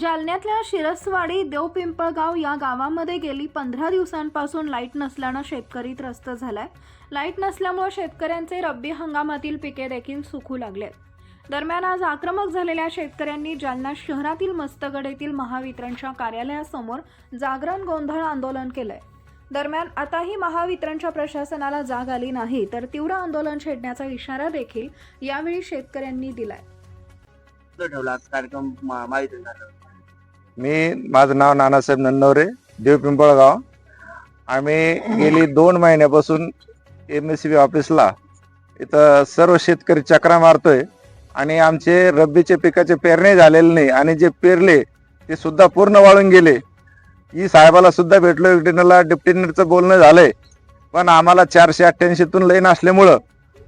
जालन्यातल्या शिरसवाडी देवपिंपळगाव या गावामध्ये गेली पंधरा दिवसांपासून लाइट नसल्यानं शेतकरी त्रस्त झालाय. लाइट नसल्यामुळे शेतकऱ्यांचे रब्बी हंगामातील पिके देखील सुकू लागलेत. दरम्यान आज आक्रमक झालेल्या शेतकऱ्यांनी जालना शहरातील मस्तगड येथील महावितरणच्या कार्यालयासमोर जागरण गोंधळ आंदोलन केलंय. दरम्यान आताही महावितरणच्या प्रशासनाला जाग आली नाही तर तीव्र आंदोलन छेडण्याचा इशारा देखील यावेळी शेतकऱ्यांनी दिलाय. ठेवला कार्यक्रम मी माझं नाव नानासाहेब नन्नवरे देव पिंपळगाव. आम्ही गेली दोन महिन्यापासून एम एस सी बी ऑफिसला इथं सर्व शेतकरी चक्रा मारतोय. आणि आमचे रब्बीचे पिकाचे पेरणे झालेले नाही आणि जे पेरले ते सुद्धा पूर्ण वाळून गेले. ही साहेबाला सुद्धा भेटलो एकटीनला डिप्टीनरचं बोलणं झालंय. पण आम्हाला चारशे अठ्ठ्याऐंशीतून लईन असल्यामुळं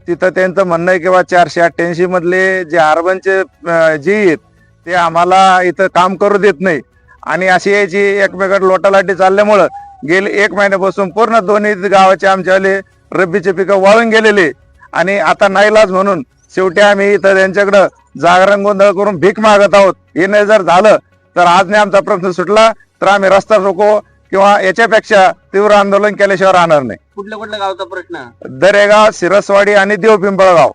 तिथं त्यांचं म्हणणं आहे किंवा चारशे अठ्ठ्याऐंशी मधले जे अर्बनचे जी आहेत ते आम्हाला इथं काम करू देत नाही. आणि अशी याची एकमेकात लोटालाटी चालल्यामुळं गेले एक महिन्यापासून पूर्ण दोन्ही गावाचे आमच्यावाले रब्बीचे पिकं वाळून गेलेले. आणि आता नाईलाज म्हणून शेवटी आम्ही इथं त्यांच्याकडं जागरण गोंधळ करून भीक मागत आहोत. हे नाही जर झालं तर आज नाही आमचा प्रश्न सुटला तर आम्ही रस्ता रोको किंवा याच्यापेक्षा तीव्र आंदोलन केल्याशिवाय राहणार नाही. कुठल्या कुठल्या गावचा प्रश्न? दरेगाव सिरसवाडी आणि देव पिंपळगाव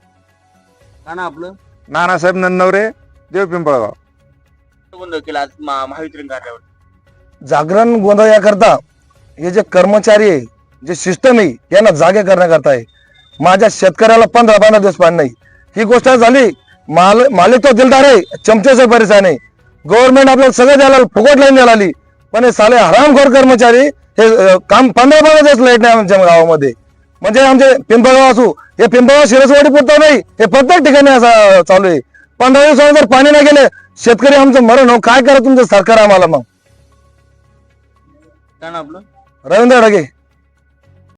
का ना आपलं? नानासाहेब नन्नवरे देव पिंपळगाव गोंधळ केला आज मा- महावितरण कार्यालयावर जागरण गोंधळ याकरता हे जे कर्मचारी आहे जे सिस्टम आहे यांना जागे करण्याकरता आहे. माझ्या शेतकऱ्याला पंधरा पंधरा दिवस पाणी नाही. ही गोष्ट झाली. माल मालिक तो दिलदार आहे. चमचेचा परेशान आहे गव्हर्नमेंट आपल्याला सगळं द्यायला फुकट लाईन द्यायला आली पण हे साले हरामखोर कर्मचारी हे काम पंधरा पंधरा दिवस लाइट नाही आमच्या गावामध्ये. म्हणजे आमचे पिंपळगाव असू हे पिंपळगाव शिरसवाडी पुरतं नाही. हे प्रत्येक ठिकाणी असं चालू आहे. पंधरा दिवसामध्ये जर पाणी नाही गेले शेतकरी आमचं मरण हो. काय करा तुमचं सरकार आम्हाला मग? का ना आपलं? रवींद्र ढगे.